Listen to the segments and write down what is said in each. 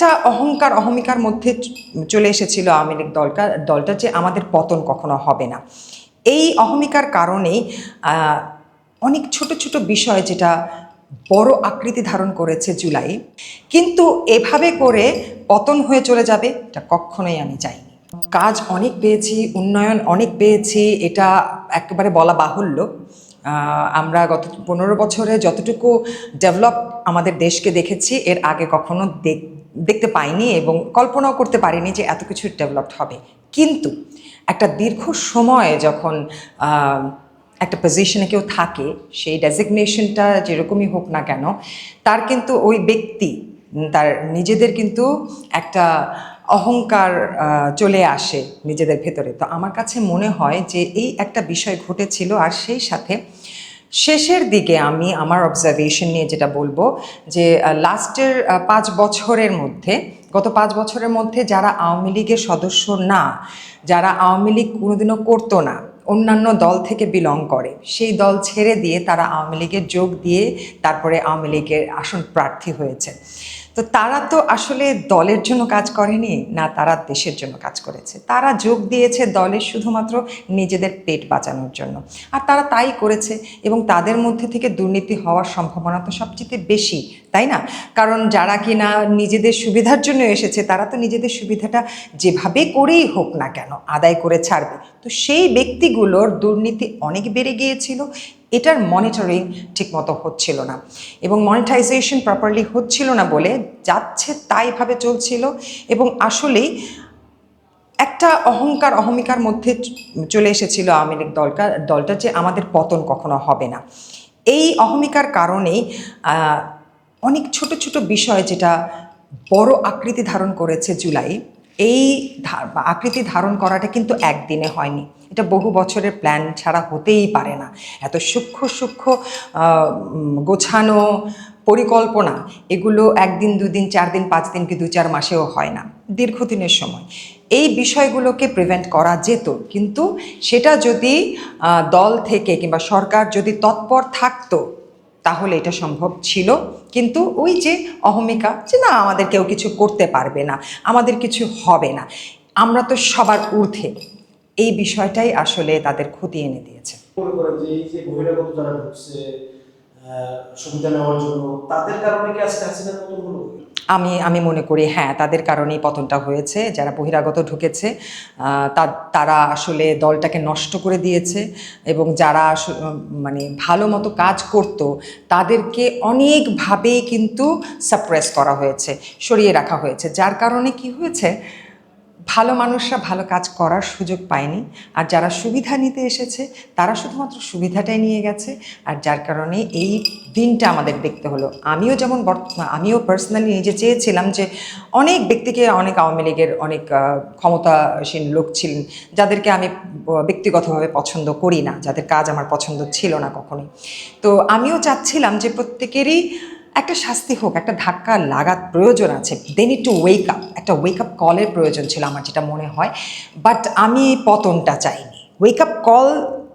একটা অহংকার, অহমিকার মধ্যে চলে এসেছিল আওয়ামী লীগ দলটা দলটা যে আমাদের পতন কখনো হবে না। এই অহমিকার কারণেই অনেক ছোট ছোট বিষয় যেটা বড় আকৃতি ধারণ করেছে জুলাই, কিন্তু এভাবে করে পতন হয়ে চলে যাবে, এটা কখনোই আমি চাইনি। কাজ অনেক পেয়েছি, উন্নয়ন অনেক পেয়েছি, এটা একেবারে বলা বাহুল্য। আমরা গত পনেরো বছরে যতটুকু ডেভেলপ আমাদের দেশকে দেখেছি, এর আগে কখনো দেখতে পাইনি এবং কল্পনাও করতে পারিনি যে এত কিছু ডেভেলপড হবে। কিন্তু একটা দীর্ঘ সময় যখন একটা পজিশনে কেউ থাকে, সেই ডেজিগনেশনটা যেরকমই হোক না কেন, তার কিন্তু ওই ব্যক্তি, তার নিজেদের কিন্তু একটা অহংকার চলে আসে নিজেদের ভেতরে। তো আমার কাছে মনে হয় যে এই একটা বিষয় ঘটেছিল আর সেই সাথে শেষের দিকে আমি আমার অবজারভেশন নিয়ে যেটা বলব, যে লাস্টের পাঁচ বছরের মধ্যে, গত পাঁচ বছরের মধ্যে যারা আওয়ামী লীগের সদস্য না, যারা আওয়ামী লীগ কোনোদিনও করতো না, অন্যান্য দল থেকে বিলং করে, সেই দল ছেড়ে দিয়ে তারা আওয়ামী লীগের যোগ দিয়ে তারপরে আওয়ামী লীগের আসন প্রার্থী হয়েছে। তো তারা তো আসলে দলের জন্য কাজ করেনি, না তারা দেশের জন্য কাজ করেছে। তারা যোগ দিয়েছে দলের শুধুমাত্র নিজেদের পেট বাঁচানোর জন্য। আর তারা তাই করেছে এবং তাদের মধ্যে থেকে দুর্নীতি হওয়ার সম্ভাবনা তো সবচেয়ে বেশি, তাই না? কারণ যারা কি না নিজেদের সুবিধার জন্য এসেছে, তারা তো নিজেদের সুবিধাটা যেভাবে করেই হোক না কেন আদায় করে ছাড়বে। তো সেই ব্যক্তিগুলোর দুর্নীতি অনেক বেড়ে গিয়েছিল এটার মনিটরিং ঠিকমতো হচ্ছিল না। এবং মনিটাইজেশন প্রপারলি হচ্ছিল না বলে যাচ্ছে তাইভাবে চলছিল এবং আসলেই একটা অহংকার, অহমিকার মধ্যে চলে এসেছিল আওয়ামী লীগ দলটা দলটা যে আমাদের পতন কখনো হবে না। এই অহমিকার কারণেই অনেক ছোট ছোট বিষয় যেটা বড় আকৃতি ধারণ করেছে জুলাই, এই আকৃতি ধারণ করাটা কিন্তু একদিনে হয়নি। এটা বহু বছরের প্ল্যান ছাড়া হতেই পারে না। এত সূক্ষ্ম সূক্ষ্ম গোছানো পরিকল্পনা, এগুলো একদিন, দুদিন চার দিন পাঁচ দিন কি দু চার মাসেও হয় না। দীর্ঘদিনের সময়। এই বিষয়গুলোকে প্রিভেন্ট করা যেত, কিন্তু সেটা যদি দল থেকে কিংবা সরকার যদি তৎপর থাকতো, তাহলে এটা সম্ভব ছিল। কিন্তু ওই যে অহমিকা, যে না, আমাদের কেউ কিছু করতে পারবে না, আমাদের কিছু হবে না। আমরা তো সবার ঊর্ধ্বে। এই বিষয়টাই আসলে তাদের ক্ষতি এনে দিয়েছে। মনে করেন যে এই যে বহিরাগত যারা ঢুকছে সুবিধা নেওয়ার জন্য তাদের কারণে কি আজকে হাসিনার মতন হলো আমি আমি মনে করি হ্যাঁ তাদের কারণেই পতনটা হয়েছে। যারা বহিরাগত ঢুকেছে তা- তারা আসলে দলটাকে নষ্ট করে দিয়েছে এবং যারা মানে ভালো মতো কাজ করত তাদেরকে অনেকভাবেই কিন্তু সাপ্রেস করা হয়েছে সরিয়ে রাখা হয়েছে। যার কারণে কি হয়েছে ভালো মানুষরা ভালো কাজ করার সুযোগ পায়নি। আর যারা সুবিধা নিতে এসেছে, তারা শুধুমাত্র সুবিধাটাই নিয়ে গেছে। আর যার কারণে এই দিনটা আমাদের দেখতে হলো। আমিও যেমন আমিও পার্সোনালি নিজে চেয়েছিলাম যে, অনেক ব্যক্তিকে, অনেক আওয়ামী লীগের অনেক ক্ষমতাসীন লোক ছিলেন, যাদেরকে আমি ব্যক্তিগতভাবে পছন্দ করি না, যাদের কাজ আমার পছন্দ ছিল না কখনোই। তো আমিও চাচ্ছিলাম যে প্রত্যেকেরই একটা শাস্তি হোক, একটা ধাক্কা লাগার প্রয়োজন আছে। They need to wake up একটা ওয়েক আপ কলের প্রয়োজন ছিল আমার যেটা মনে হয়। বাট আমি পতনটা চাইনি। ওয়েক আপ কল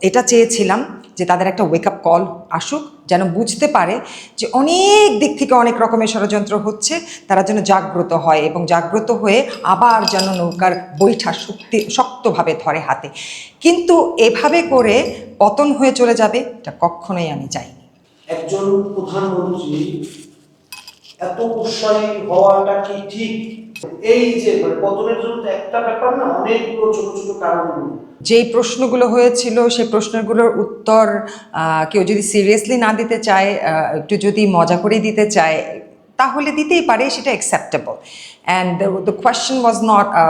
এটা চেয়েছিলাম যে তাদের একটা ওয়েক আপ কল আসুক, যেন বুঝতে পারে যে অনেক দিক থেকে অনেক রকমের ষড়যন্ত্র হচ্ছে, তারা যেন জাগ্রত হয় এবং জাগ্রত হয়ে আবার যেন নৌকার বৈঠা শক্তি শক্তভাবে ধরে হাতে। কিন্তু এভাবে করে পতন হয়ে চলে যাবে, এটা কখনোই আমি চাইনি। একজন প্রধানমন্ত্রী এত উৎসাহী হওয়াটা কি ঠিক? এই যে মানে পতনের জন্য একটা ব্যাপার না, অনেকগুলো ছোট ছোট কারণ। যেই প্রশ্নগুলো হয়েছিল, সেই প্রশ্নগুলোর উত্তর কেউ যদি সিরিয়াসলি না দিতে চায় একটু যদি মজা করে দিতে চায়, তাহলে দিতেই পারে, সেটা acceptable and the question was not a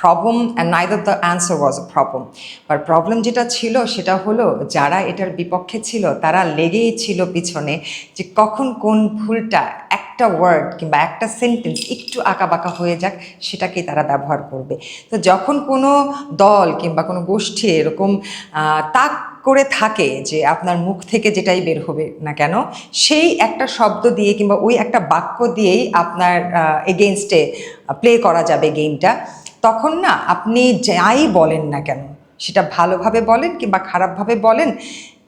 problem and neither the answer was a problem but problem যেটা ছিল, সেটা হলো যারা এটার বিপক্ষে ছিল, তারা লেগেই ছিল পিছনে যে কখন কোন ভুলটা, একটা ওয়ার্ড কিংবা একটা সেন্টেন্স একটু আঁকাবাঁকা হয়ে যাক, সেটাকেই তারা ব্যবহার করবে। তো যখন কোনো দল কিংবা কোনো গোষ্ঠী এরকম তাক করে থাকে যে আপনার মুখ থেকে যেটাই বের হবে না কেন, সেই একটা শব্দ দিয়ে কিংবা ওই একটা বাক্য দিয়েই আপনার এগেনস্টে প্লে করা যাবে গেমটা তখন না আপনি যাই বলেন না কেন, সেটা ভালোভাবে বলেন কিংবা খারাপভাবে বলেন,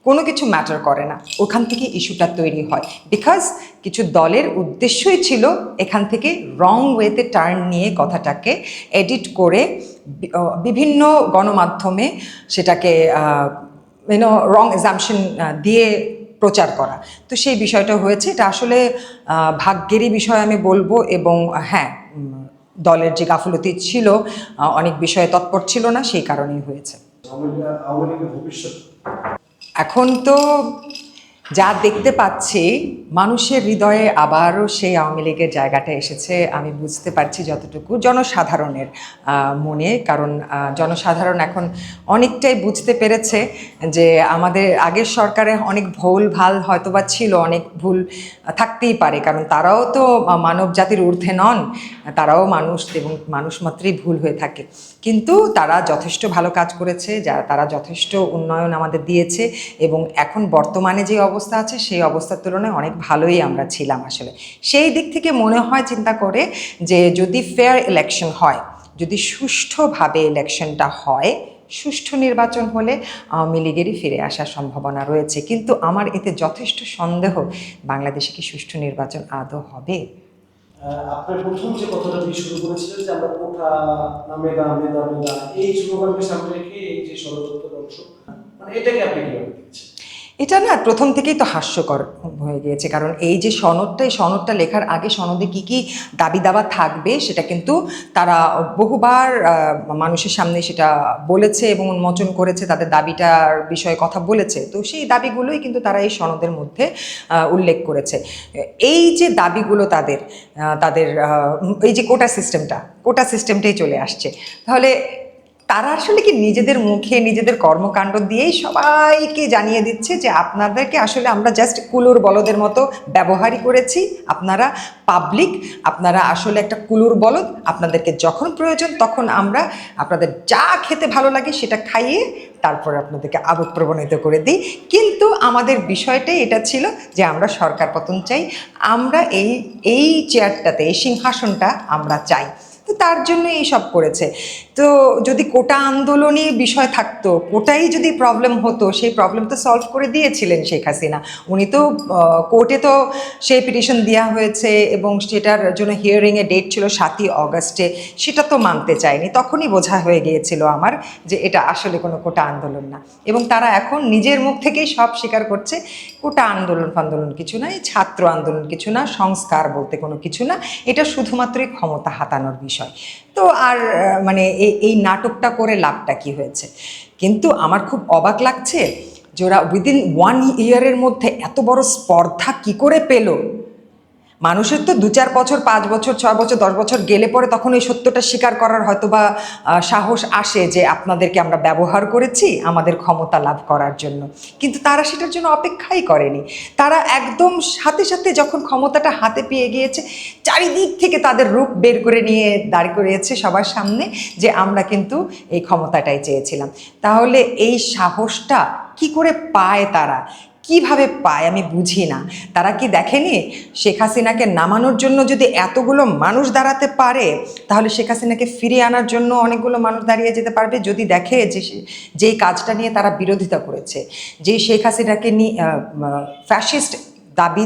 কোনো কিছু ম্যাটার করে না। ওখান থেকে ইস্যুটা তৈরি হয়। বিকজ কিছু দলের উদ্দেশ্যই ছিল এখান থেকে রং ওয়েতে টার্ন নিয়ে কথাটাকে এডিট করে বিভিন্ন গণমাধ্যমে সেটাকে ইউনো রং এক্সামশন দিয়ে প্রচার করা। তো সেই বিষয়টা হয়েছে। এটা আসলে ভাগ্যেরই বিষয় আমি বলব এবং হ্যাঁ দলের যে গাফলতি ছিল অনেক বিষয়ে তৎপর ছিল না সেই কারণেই হয়েছে। এখন তো যা দেখতে পাচ্ছি, মানুষের হৃদয়ে আবারও সেই আওয়ামী লীগের জায়গাটা এসেছে, আমি বুঝতে পারছি যতটুকু। জনসাধারণের মনে, কারণ জনসাধারণ এখন অনেকটাই বুঝতে পেরেছে যে আমাদের আগের সরকারে অনেক ভুল, ভালো হয়তো বা ছিল, অনেক ভুল থাকতেই পারে, কারণ তারাও তো মানব জাতির ঊর্ধ্বে নন, তারাও মানুষ এবং মানুষ মাত্রই ভুল হয়ে থাকে। কিন্তু তারা যথেষ্ট ভালো কাজ করেছে, যা, তারা যথেষ্ট উন্নয়ন আমাদের দিয়েছে এবং এখন বর্তমানে যে আছে, সেই অবস্থার তুলনায় অনেক ভালোই আমরা ছিলাম আসলে। সেই দিক থেকে মনে হয়, চিন্তা করে যে যদি ফেয়ার ইলেকশন হয়, যদি সুষ্ঠুভাবে ইলেকশনটা হয়, সুষ্ঠু নির্বাচন হলে আওয়ামী লীগেরই ফিরে আসার সম্ভাবনা রয়েছে। কিন্তু আমার এতে যথেষ্ট সন্দেহ, বাংলাদেশে কি সুষ্ঠু নির্বাচন আদৌ হবে? আপনার প্রথম যে কথাটা দিয়ে শুরু করেছিলেন যে আমরা কোঠা না মেধা মেধা মেধা এই স্লোগানকে সামনে রেখে এই যে ষড়যন্ত্র অংশ মানে এটাকে আপনি কীভাবে দেখছেন? এটা না প্রথম থেকেই তো হাস্যকর হয়ে গিয়েছে, কারণ এই যে সনদটা, এই সনদটা লেখার আগে সনদে কি কি দাবি দাবা থাকবে সেটা কিন্তু তারা বহুবার মানুষের সামনে সেটা বলেছে এবং উন্মোচন করেছে, তাদের দাবিটার বিষয়ে কথা বলেছে। তো সেই দাবিগুলোই কিন্তু তারা এই সনদের মধ্যে উল্লেখ করেছে। এই যে দাবিগুলো তাদের তাদের এই যে কোটা সিস্টেমটা, কোটা সিস্টেমটাই চলে আসছে। তাহলে তারা আসলে কি নিজেদের মুখে, নিজেদের কর্মকাণ্ড দিয়েই সবাইকে জানিয়ে দিচ্ছে যে আপনাদেরকে আসলে আমরা জাস্ট কুলুর বলদের মতো ব্যবহারই করেছি। আপনারা পাবলিক আপনারা আসলে একটা কুলুর বলদ, আপনাদেরকে যখন প্রয়োজন তখন আমরা আপনাদের যা খেতে ভালো লাগে সেটা খাইয়ে তারপরে আপনাদেরকে আবেগ প্রবণিত করে দিই। কিন্তু আমাদের বিষয়টাই এটা ছিল যে আমরা সরকার পতন চাই। আমরা এই এই চেয়ারটাতে এই সিংহাসনটা আমরা চাই। তো তার জন্য এই সব করেছে। তো যদি কোটা আন্দোলনই বিষয় থাকতো, কোটাই যদি প্রবলেম হতো, সেই প্রবলেম তো সলভ করে দিয়েছিলেন শেখ হাসিনা। উনি তো কোর্টে তো সেই পিটিশন দেওয়া হয়েছে এবং সেটার জন্য হিয়ারিংয়ে ডেট ছিল সাতই অগস্টে। সেটা তো মানতে চায়নি। তখনই বোঝা হয়ে গিয়েছিল আমার যে এটা আসলে কোনো কোটা আন্দোলন না। এবং তারা এখন নিজের মুখ থেকেই সব স্বীকার করছে, কোটা আন্দোলন ফান্দোলন কিছু না ছাত্র আন্দোলন কিছু না, সংস্কার বলতে কোনো কিছু না। এটা শুধুমাত্রই ক্ষমতা হাতানোর বিষয়। তো আর মানে এই এই নাটকটা করে লাভটা কি হয়েছে? কিন্তু আমার খুব অবাক লাগছে যে ওরা উইদিন ওয়ান ইয়ারের মধ্যে এত বড় স্পর্ধা কি করে পেল? মানুষের তো দু চার বছর, পাঁচ বছর, ছয় বছর, দশ বছর গেলে পরে তখন এই সত্যটা স্বীকার করার হয়তো বা সাহস আসে যে আপনাদেরকে আমরা ব্যবহার করেছি আমাদের ক্ষমতা লাভ করার জন্য। কিন্তু তারা সেটার জন্য অপেক্ষাই করেনি। তারা একদম সাথে সাথে যখন ক্ষমতাটা হাতে পেয়ে গিয়েছে, চারিদিক থেকে তাদের রূপ বের করে নিয়ে দাঁড় করিয়েছে সবার সামনে যে আমরা কিন্তু এই ক্ষমতাটাই চেয়েছিলাম। তাহলে এই সাহসটা কি করে পায় তারা? কীভাবে পায় আমি বুঝি না। তারা কি দেখেনি? শেখ হাসিনাকে নামানোর জন্য যদি এতগুলো মানুষ দাঁড়াতে পারে, তাহলে শেখ হাসিনাকে ফিরিয়ে আনার জন্য অনেকগুলো মানুষ দাঁড়িয়ে যেতে পারবে যদি দেখে যে যেই কাজটা নিয়ে তারা বিরোধিতা করেছে। যেই শেখ হাসিনাকে নিয়ে ফ্যাসিস্ট দাবি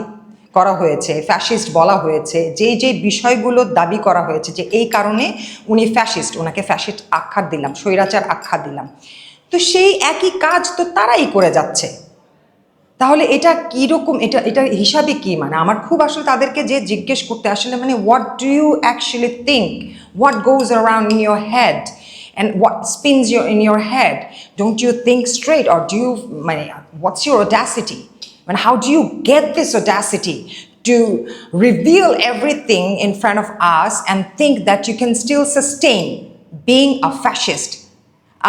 করা হয়েছে ফ্যাসিস্ট বলা হয়েছে, যেই যেই বিষয়গুলো দাবি করা হয়েছে যে এই কারণে উনি ফ্যাসিস্ট ওনাকে ফ্যাসিস্ট আখ্যা দিলাম, স্বৈরাচার আখ্যা দিলাম। তো সেই একই কাজ তো তারাই করে যাচ্ছে। তাহলে এটা কীরকম, এটা এটা হিসাবে কি? মানে আমার খুব আসলে তাদেরকে যে জিজ্ঞেস করতে আসলে মানে what do you actually think what goes around in your head and what spins your in your head don't you think straight or do you মানে হোয়াটস ইউর অডাসিটি মানে how do you get this audacity to reveal everything in front of us and think that you can still sustain being a fascist?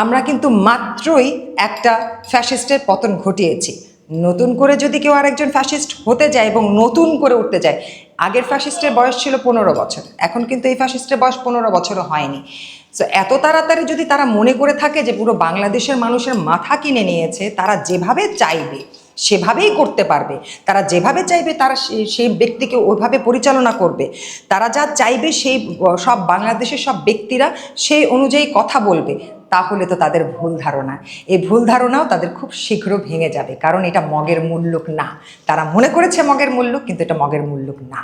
আমরা কিন্তু মাত্রই একটা ফ্যাসিস্টের পতন ঘটিয়েছি। নতুন করে যদি কেউ আরেকজন ফ্যাসিস্ট হতে যায় এবং নতুন করে উঠতে যায়, আগের ফ্যাসিস্টের বয়স ছিল পনেরো বছর, এখন কিন্তু এই ফ্যাসিস্টের বয়স পনেরো বছরও হয়নি। সো এত তাড়াতাড়ি যদি তারা মনে করে থাকে যে পুরো বাংলাদেশের মানুষের মাথা কিনে নিয়েছে, তারা যেভাবে চাইবে, সেভাবেই করতে পারবে। তারা যেভাবে চাইবে, তারা সেই ব্যক্তিকে ওইভাবে পরিচালনা করবে। তারা যা চাইবে, সেই, সব বাংলাদেশের সব ব্যক্তিরা সেই অনুযায়ী কথা বলবে। তাহলে তো তাদের ভুল ধারণা। এই ভুল ধারণাও তাদের খুব শীঘ্র ভেঙে যাবে, কারণ এটা মগের মূল্যক না। তারা মনে করেছে মগের মূল্য কিন্তু এটা মগের মূল্যক না।